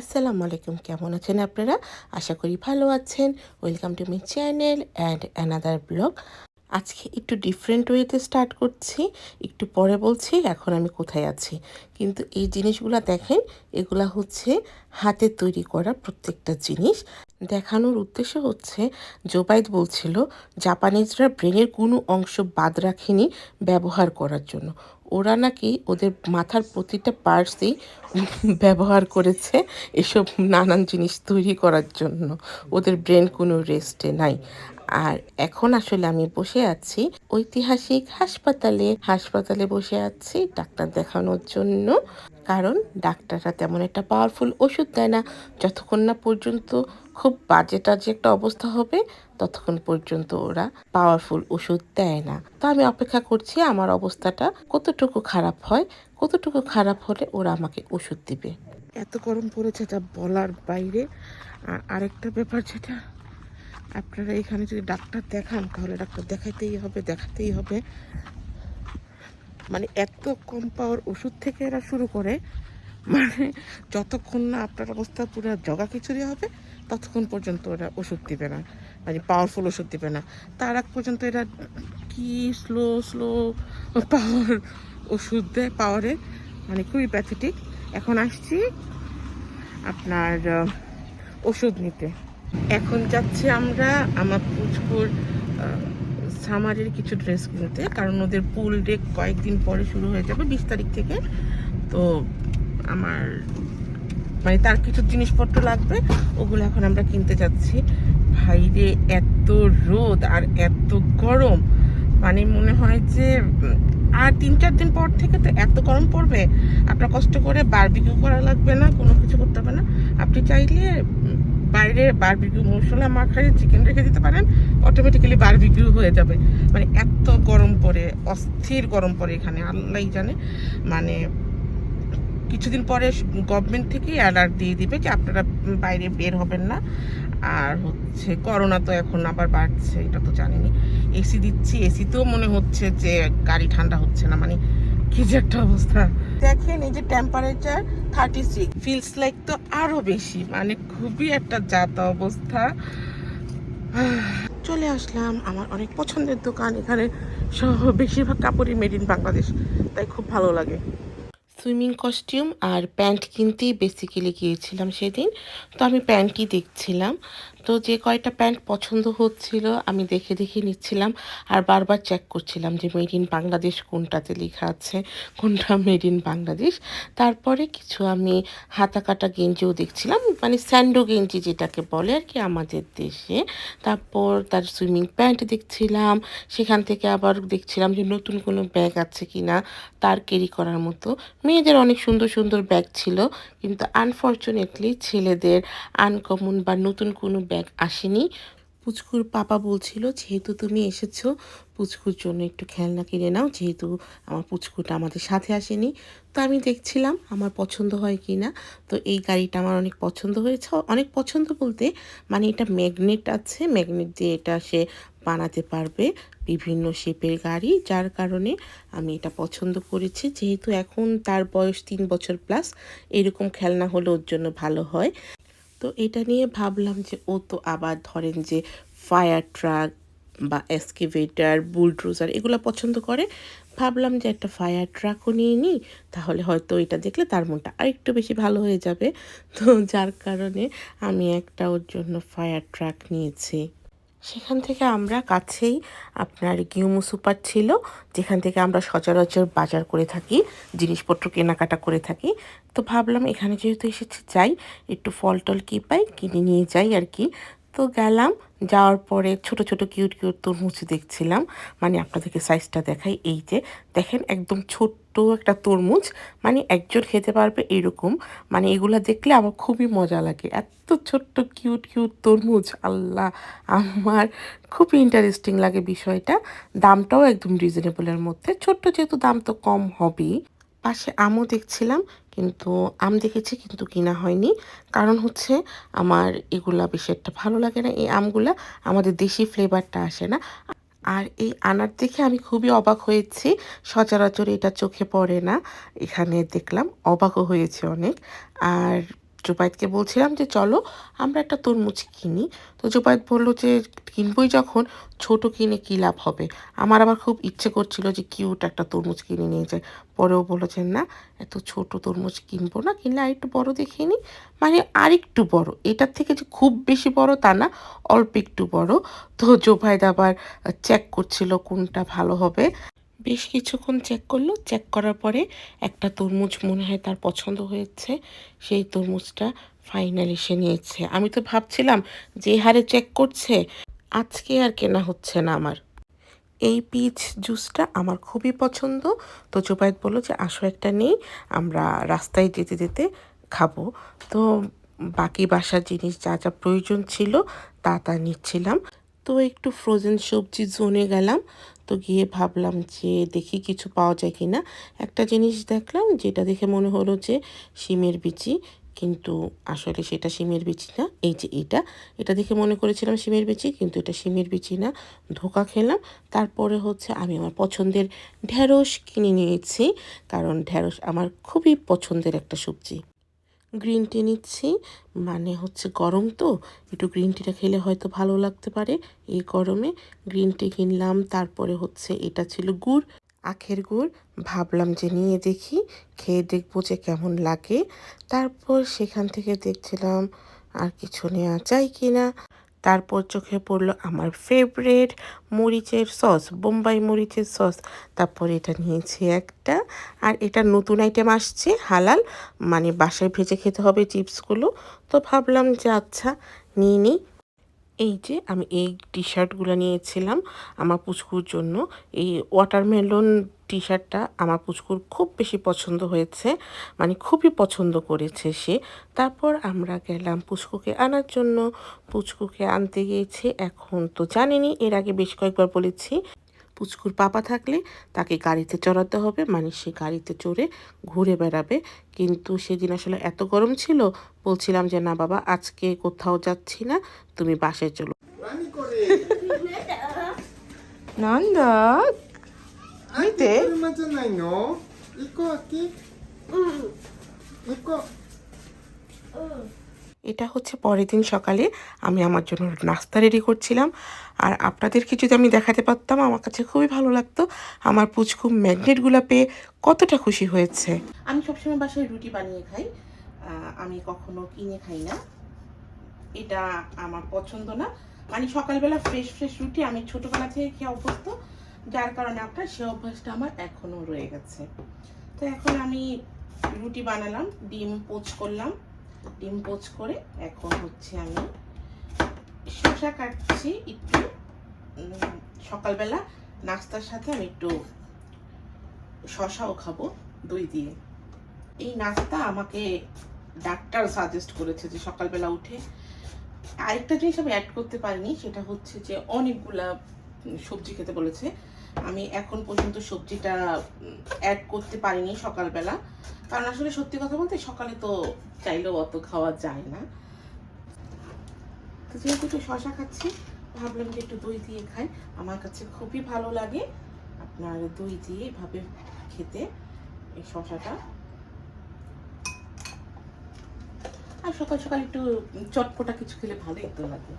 আসসালামু আলাইকুম, কেমন আছেন আপনারা? আশা করি ভালো আছেন। Welcome to my channel and another blog আজকে একটু ডিফারেন্ট ওয়েতে স্টার্ট করছি, একটু পরে বলছি, এখন আমি কোথায় আছি। কিন্তু এই জিনিসগুলো দেখেন, এগুলা হচ্ছে হাতে তৈরি করা প্রত্যেকটা জিনিস। দেখানোর উদ্দেশ্য হচ্ছে জোবাইদ বলছিল জাপানিজরা ব্রেনের কোনো অংশ বাদ রাখেনি ব্যবহার করার জন্য। ওরা নাকি ওদের মাথার প্রতিটা পার্টসই ব্যবহার করেছে এসব নানান জিনিস তৈরি করার জন্য। ওদের ব্রেন কোনো রেস্টে নাই। আর এখন আসলে আমি বসে আছি ঐতিহাসিক হাসপাতালে। হাসপাতালে বসে আছি ডাক্তার দেখানোর জন্য। কারণ ডাক্তাররা তেমন একটা পাওয়ারফুল ওষুধ দেয় না। যতক্ষণ না পর্যন্ত খুব বাজে টাজে একটা অবস্থা হবে, ততক্ষণ পর্যন্ত ওরা পাওয়ারফুল ওষুধ দেয় না। তো আমি অপেক্ষা করছি আমার অবস্থাটা কতটুকু খারাপ হয়, কতটুকু খারাপ হলে ওরা আমাকে ওষুধ দিবে। এত গরম পড়েছে যা বলার বাইরে। আর আরেকটা ব্যাপার যেটা আপনারা এখানে যদি ডাক্তার দেখান, তাহলে ডাক্তার দেখাইতেই হবে, দেখাতেই হবে। মানে এত কম পাওয়ার ওষুধ থেকে এরা শুরু করে মানে যতক্ষণ না আপনার অবস্থা পুরো জগা খিচুড়ি হবে, ততক্ষণ পর্যন্ত ওরা ওষুধ দিবে না। মানে পাওয়ারফুল ওষুধ দিবে না। তার আগ পর্যন্ত এরা কি স্লো স্লো পাওয়ার ওষুধ দেয় পাওয়ারে মানে খুবই প্যাথেটিক এখন আসছি আপনার ওষুধ নিতে। এখন যাচ্ছি আমরা আমার পুচকুর সামারের কিছু ড্রেস কিনতে, কারণ ওদের পুল ডে কয়েকদিন পরে শুরু হয়ে যাবে বিশ তারিখ থেকে। তো আমার মানে তার কিছু জিনিসপত্র লাগবে, ওগুলো এখন আমরা কিনতে যাচ্ছি। ভাইরে, এত রোদ আর এত গরম। মানে মনে হয় যে আর তিন চার দিন পর থেকে তো এত গরম পড়বে। আপনার কষ্ট করে বারবিকিউ করা লাগবে না, কোনো কিছু করতে হবে না। আপনি চাইলে বাইরে বারবিকিউ মশলা মাখায় চিকেন রেখে দিতে পারেন অটোমেটিক্যালি বারবিকিউ হয়ে যাবে। মানে এত গরম পড়ে, অস্থির গরম পড়ে এখানে আল্লাহই জানে। মানে কিছুদিন পরে গভর্নমেন্ট থেকে অ্যালার্ট দিয়ে দিবে যে আপনারা বাইরে বের হবেন না। আর হচ্ছে করোনা তো এখন আবার বাড়ছে, এটা তো জানিনি এসি দিচ্ছি এসিতেও মনে হচ্ছে যে গাড়ি ঠান্ডা হচ্ছে না। মানে কি যে একটা অবস্থা। দেখেন এই যে temperature thirty six feels like তো আরও বেশি মানে খুবই একটা জাতা অবস্থা। চলে আসলাম আমার অনেক পছন্দের দোকান এখানে সহ বেশিরভাগ কাপড়ই মেড ইন বাংলাদেশ তাই খুব ভালো লাগে। সুইমিং কস্টিউম আর প্যান্ট কিনতেই বেসিক্যালি গিয়েছিলাম সেদিন তো আমি প্যান্টই দেখছিলাম। তো যে কয়টা প্যান্ট পছন্দ হচ্ছিল আমি দেখে দেখে নিচ্ছিলাম আর বারবার চেক করছিলাম যে মেড ইন বাংলাদেশ কোনটাতে লেখা আছে, কোনটা মেড ইন বাংলাদেশ। তারপরে কিছু আমি হাতা কাটা গেঞ্জিও দেখছিলাম মানে স্যান্ডো গেঞ্জি যেটাকে বলে আর কি আমাদের দেশে। তারপর তার সুইমিং প্যান্ট দেখছিলাম, সেখান থেকে আবার দেখছিলাম যে নতুন কোনো ব্যাগ আছে কি না তার ক্যারি করার মতো। মেয়েদের অনেক সুন্দর সুন্দর ব্যাগ ছিল, কিন্তু আনফর্চুনেটলি ছেলেদের আনকমন বা নতুন কোনো ব্যাগ আসেনি। পুচকুর পাপা বলছিল, যেহেতু তুমি এসেছ, পুচকুর জন্য একটু খেলনা কিনে নাও, যেহেতু আমার পুচকুটা আমাদের সাথে আসেনি। তো আমি দেখছিলাম আমার পছন্দ হয় কি না। তো এই গাড়িটা আমার অনেক পছন্দ হয়েছে। অনেক পছন্দ বলতে মানে এটা ম্যাগনেট আছে, ম্যাগনেট দিয়ে এটা সে বানাতে পারবে বিভিন্ন শেপের গাড়ি। যার কারণে আমি এটা পছন্দ করেছি। যেহেতু এখন তার বয়স তিন বছর প্লাস এরকম খেলনা হলে ওর জন্য ভালো হয়। তো এটা নিয়ে ভাবলাম যে, ও তো আবার ধরেন যে ফায়ার ট্রাক বা এসকিভেটার বুলড্রোজার এগুলো পছন্দ করে। ভাবলাম যে একটা ফায়ার ট্রাকও নিয়ে নিই, তাহলে হয়তো এটা দেখলে তার মনটা আরেকটু বেশি ভালো হয়ে যাবে। তো যার কারণে আমি একটা ওর জন্য ফায়ার ট্রাক নিয়েছি। সেখান থেকে আমরা কাছেই আপনার গিউমু সুপার ছিল, যেখান থেকে আমরা সচরাচর বাজার করে থাকি, জিনিসপত্র কেনাকাটা করে থাকি। তো ভাবলাম এখানে যেহেতু এসেছি, যাই, একটু ফল টল কী পাই কিনে নিয়ে যাই আর কি। তো গেলাম যাওয়ার পরে ছোট ছোট কিউট কিউট তরমুজ দেখছিলাম। মানে আপনাদেরকে সাইজটা দেখাই। এই যে, দেখেন একদম ছোট্ট একটা তরমুজ। মানে একজন খেতে পারবে এরকম। মানে এগুলা দেখলে আমার খুবই মজা লাগে। এত ছোট্ট কিউট কিউট তরমুজ। আল্লাহ, আমার খুবই ইন্টারেস্টিং লাগে বিষয়টা। দামটাও একদম রিজনেবলের মধ্যে। ছোট্ট যেহেতু দাম তো কম হবেই। পাশে আমও দেখছিলাম। কিন্তু আম দেখেছি কিন্তু কিনা হয়নি। কারণ হচ্ছে আমার এগুলা বেশি একটা ভালো লাগে না। এই আমগুলা আমাদের দেশি ফ্লেভারটা আসে না। আর এই আনার দেখে আমি খুবই অবাক হয়েছি। সচরাচর এটা চোখে পড়ে না। এখানে দেখলাম অবাকও হয়েছে অনেক। আর জুবাইদকে বলছিলাম যে, চলো, আমরা একটা তরমুজ কিনি। তো জুবাইদ বলল যে, কিনবই যখন, ছোট কিনে কী লাভ হবে? আমার আবার খুব ইচ্ছে করছিল যে, কিউট একটা তরমুজ কিনে নিয়ে যায় পরেও বলল যে, না, এত ছোট তরমুজ কিনবো না, কিনলে আরেকটু বড় দেখে নিই মানে আরেকটু বড়, এটার থেকে যে খুব বেশি বড় তা না, অল্প একটু বড়। তো জোবাইদ আবার চেক করছিল কোনটা ভালো হবে। বেশ কিছুক্ষণ চেক করল। চেক করার পরে একটা তরমুজ মনে হয় তার পছন্দ হয়েছে। সেই তরমুজটা ফাইনালি সে নিয়েছে। আমি তো ভাবছিলাম যে হারে চেক করছে, আজকে আর কেনা হচ্ছে না আমার। এই পিচ জুসটা আমার খুবই পছন্দ। তো জোবায়েত বলল যে, আসো একটা নেই, আমরা রাস্তায় যেতে যেতে খাব। তো বাকি বাসার জিনিস যা যা প্রয়োজন ছিল তা তা নিচ্ছিলাম। তো একটু ফ্রোজেন সবজি জোনে গেলাম। তো গিয়ে ভাবলাম যে দেখি কিছু পাওয়া যায় কি না একটা জিনিস দেখলাম যেটা দেখে মনে হলো যে শিমের বিচি। কিন্তু আসলে সেটা শিমের বিচি না, এই যে এটা। এটা দেখে মনে করেছিলাম শিমের বিচি, কিন্তু এটা শিমের বিচি না। ধোকা খেলাম। তারপরে হচ্ছে আমি আমার পছন্দের ঢ্যাঁড়স কিনে নিয়েছি। কারণ ঢ্যাঁড়স আমার খুবই পছন্দের একটা সবজি। গ্রিন টি নিচ্ছি। মানে হচ্ছে গরম তো, একটু গ্রিন টিটা খেলে হয়তো ভালো লাগতে পারে। এই গরমে গ্রিন টি কিনলাম, তারপরে হচ্ছে এটা ছিল গুড়, আখের গুড়। ভাবলাম যে নিয়ে দেখি, খেয়ে দেখব যে কেমন লাগে। তারপর সেখান থেকে দেখছিলাম, আর কিছু নেওয়া যায় কি না তারপর চোখে পড়ল আমার ফেভারেট মরিচের সস বোম্বাই মরিচের সস তারপর এটা নিয়েছি একটা, আর এটা নতুন আইটেম আসছে, হালাল। মানে বাসায় ভেজে খেতে হবে চিপসগুলো তো ভাবলাম যে আচ্ছা নিয়ে নিই। এই যে আমি এই টি শার্টগুলো নিয়েছিলাম আমার পুচকুর জন্য। এই ওয়াটারমেলন টি শার্টটা আমার পুচকুর খুব বেশি পছন্দ হয়েছে মানে খুবই পছন্দ করেছে সে। তারপর আমরা গেলাম পুচকুকে আনার জন্য। পুচকুকে আনতে গিয়েছি, এখন তো জানিনি, এর আগে বেশ কয়েকবার বলেছি। পুচকুর পাপা থাকলে তাকে গাড়িতে চড়াতে হবে। মানে সে গাড়িতে চড়ে ঘুরে বেড়াবে। কিন্তু সেদিন আসলে এত গরম ছিল বলছিলাম যে না বাবা আজকে কোথাও যাচ্ছি না তুমি বাসে চলো। নন্দ এটা হচ্ছে পরের দিন সকালে আমি আমার জন্য নাস্তা রেডি করছিলাম। আর আপনাদেরকে যদি আমি দেখাতে পারতাম, আমার কাছে খুবই ভালো লাগতো। আমার পুচকু ম্যাগনেটগুলো পেয়ে কতটা খুশি হয়েছে। আমি সবসময় বাসায় রুটি বানিয়ে খাই। আমি কখনো কিনে খাই না। এটা আমার পছন্দ না। মানে সকালবেলা ফ্রেশ ফ্রেশ রুটি আমি ছোটোবেলা থেকে খেয়ে অভ্যস্ত। যার কারণে আপনার সে অভ্যাসটা আমার এখনও রয়ে গেছে। তো এখন আমি রুটি বানালাম, ডিম পোচ করলাম। ডিম পোচ করে এখন হচ্ছে আমি শসা কাটছি একটু। সকালবেলা নাস্তার সাথে আমি একটু শশাও খাব দই দিয়ে। এই নাস্তা আমাকে ডাক্তার সাজেস্ট করেছে যে সকালবেলা উঠে আরেকটা জিনিস আমি অ্যাড করতে পারিনি, সেটা হচ্ছে যে অনেকগুলা সবজি খেতে বলেছে। আমি এখন পর্যন্ত সবজিটা অ্যাড করতে পারিনি সকালবেলা। কারণ আসলে সত্যি কথা বলতে সকালে তো চাইলেও অত খাওয়া যায় না। তো যেহেতু একটু শশা খাচ্ছি, ভাবলাম যে একটু দই দিয়ে খাই। আমার কাছে খুবই ভালো লাগে আপনার দই দিয়ে এভাবে খেতে এই শশাটা আর সকাল সকাল একটু চটপটা কিছু খেলে ভালোই তো লাগে।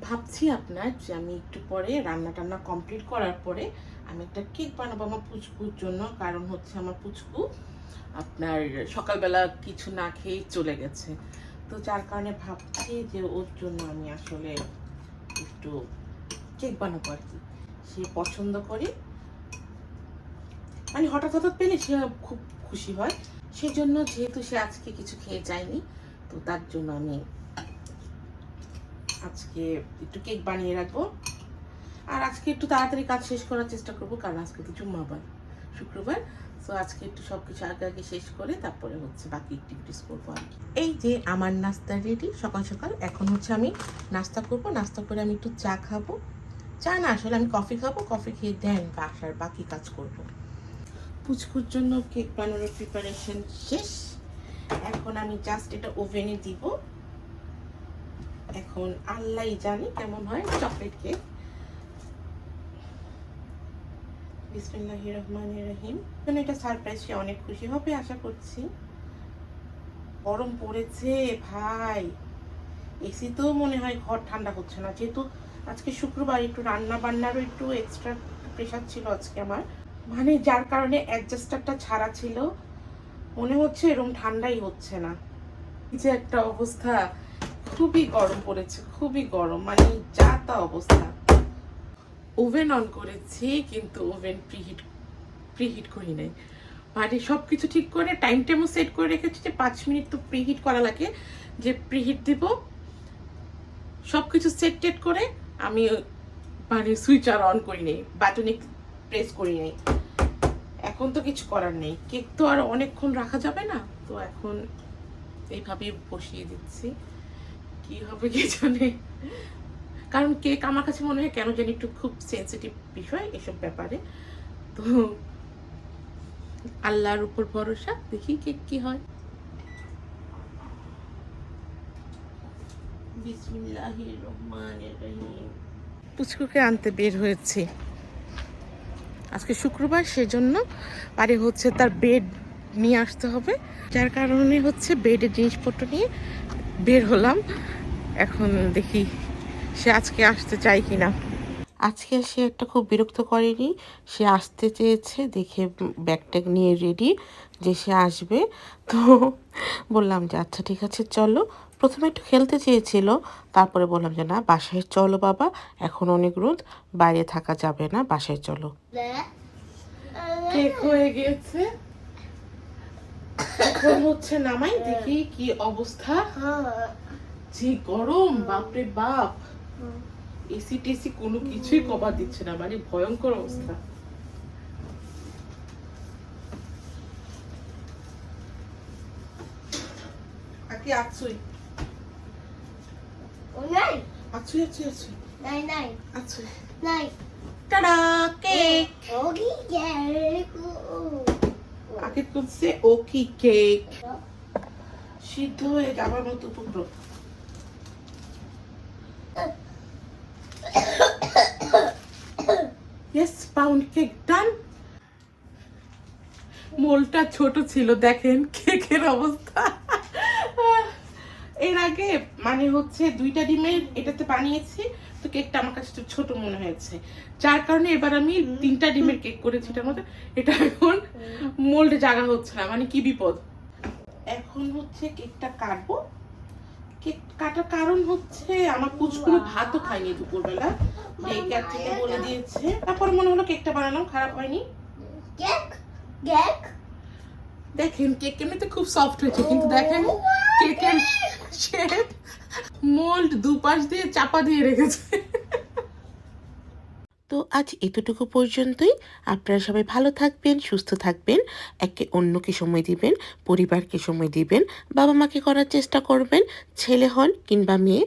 ভাবছি আপনার যে আমি একটু পরে রান্না টান্না কমপ্লিট করার পরে আমি একটা কেক বানাবো আমার পুচকুর জন্য, কারণ হচ্ছে আমার পুচকু আপনার সকালবেলা কিছু না খেয়ে চলে গেছে। তো যার কারণে ভাবছি যে ওর জন্য আমি আসলে একটু কেক বানাবো আর কি। সে পছন্দ করে। মানে হঠাৎ হঠাৎ পেলে সে খুব খুশি হয়। সেই জন্য যেহেতু সে আজকে কিছু খেয়ে যায়নি, তো তার জন্য আমি আজকে একটু কেক বানিয়ে রাখব। আর আজকে একটু তাড়াতাড়ি কাজ শেষ করার চেষ্টা করব, কারণ আজকে তো জুম্মাবার শুক্রবার। তো আজকে একটু সব কিছু আগে আগে শেষ করে তারপরে হচ্ছে বাকি অ্যাক্টিভিটিস করব আর কি। এই যে আমার নাস্তা রেডি সকাল সকাল। এখন হচ্ছে আমি নাস্তা করব, নাস্তা করে আমি একটু চা খাব। চা না, আসলে আমি কফি খাব কফি খেয়ে দেন বাসার বাকি কাজ করব। পুচকুর জন্য কেক বানানোর প্রিপারেশন শেষ। এখন আমি জাস্ট এটা ওভেনে দিব। এখন আল্লাহ জানি কেমন হয় চকলেট কেক বিসমিল্লাহির রহমানির রহিম। মানে এটা সারপ্রাইজ সে অনেক খুশি হবে, আশা করছি। গরম পড়েছে, ভাই। এসি তো মনে হয় ঘর ঠান্ডা হচ্ছে না। যেহেতু আজকে শুক্রবার, একটু রান্না বান্নারও একটু এক্সট্রা প্রেশার ছিল আজকে আমার। মানে যার কারণে অ্যাডজাস্টারটা ছাড়া ছিল। মনে হচ্ছে এরকম ঠান্ডাই হচ্ছে না। যে একটা অবস্থা। খুবই গরম পড়েছে, খুবই গরম। মানে যা তা অবস্থা। ওভেন অন করেছি, কিন্তু ওভেন প্রিহিট প্রিহিট করি নাই। মানে সব কিছু ঠিক করে টাইম টাইমও সেট করে রেখেছি যে পাঁচ মিনিট তো প্রিহিট করা লাগে। যে প্রিহিট দিব সব কিছু সেট টেট করে আমি মানে সুইচ আর অন করি নেই বাটনে প্রেস করি নেই। এখন তো কিছু করার নেই। কেক তো আর অনেকক্ষণ রাখা যাবে না, তো এখন এইভাবে বসিয়ে দিচ্ছি। কি হবে কি জানে? কারণ কেক আমার কাছে মনে হয় কেন জানি একটু খুব সেন্সিটিভ বিষয় এসব ব্যাপারে। তো আল্লাহর উপর ভরসা, দেখি কেক কি হয়। পুচকুকে আনতে বের হয়েছি। আজকে শুক্রবার, সেজন্য বাড়ি হচ্ছে তার বেড নিয়ে আসতে হবে। যার কারণে হচ্ছে বেডের জিনিসপত্র নিয়ে বের হলাম। এখন দেখি সে আজকে আসতে চায় কিনা। আজকে সে একটা খুব বিরক্ত করেনি। সে আসতে চেয়েছে দেখে ব্যাগ ট্যাগ নিয়ে রেডি যে সে আসবে। তো বললাম যে আচ্ছা ঠিক আছে চলো। প্রথমে একটু খেলতে চেয়েছিল তারপরে বললাম যে না বাসায় চলো বাবা এখন অনেক রোদ বাইরে থাকা যাবে না বাসায় চলো। কেক হয়ে গিয়েছে। এখন হচ্ছে নামাই দেখি কি অবস্থা যে গরম বাপরে বাপ এসি টেসি কোনো কিছুই কভার দিচ্ছে না মানে ভয়ঙ্কর অবস্থা আকি আছুই নাই আছুই আছুই আছুই নাই নাই আছুই নাই টাডা কেক ওগি গেরকু আগে করছে ওকি কেক সিদ্ধ হয়ে যাবার মতো উপক্রম মোলটা ছোট ছিল, দেখেন কেকের অবস্থা। এর আগে মানে হচ্ছে দুইটা ডিমের, এটাতে বানিয়েছি। তো কেকটা আমার কাছে একটু ছোট মনে হয়েছে। যার কারণে এবার আমি তিনটা ডিমের কেক করেছি এটার মধ্যে। এটা এখন মোল্ডে জায়গা হচ্ছে না মানে কি বিপদ। এখন হচ্ছে কেকটা কাটবো। কেক কাটার কারণ হচ্ছে আমার কুচকুলো ভাতও খাইনি দুপুরবেলা। ডেকার থেকে বলে দিয়েছে। তারপর মনে হলো কেকটা বানালাম খারাপ হয়নি। কেক? কেক? দেখেন কেক এমনিতে খুব সফট হয়েছে কিন্তু দেখেন কেকের শেপ মোল্ড দুপাশ দিয়ে চাপা দিয়ে রেখেছে। তো আজ এতটুকু পর্যন্তই। আপনারা সবাই ভালো থাকবেন, সুস্থ থাকবেন, একে অন্যকে সময় দিবেন, পরিবারকে সময় দিবেন বাবা মাকে করার চেষ্টা করবেন, ছেলে হন কিংবা মেয়ে,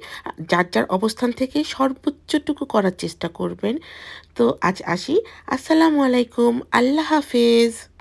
যার যার অবস্থান থেকে সর্বোচ্চটুকু করার চেষ্টা করবেন। তো আজ আসি। আসসালামু আলাইকুম। আল্লাহ হাফেজ।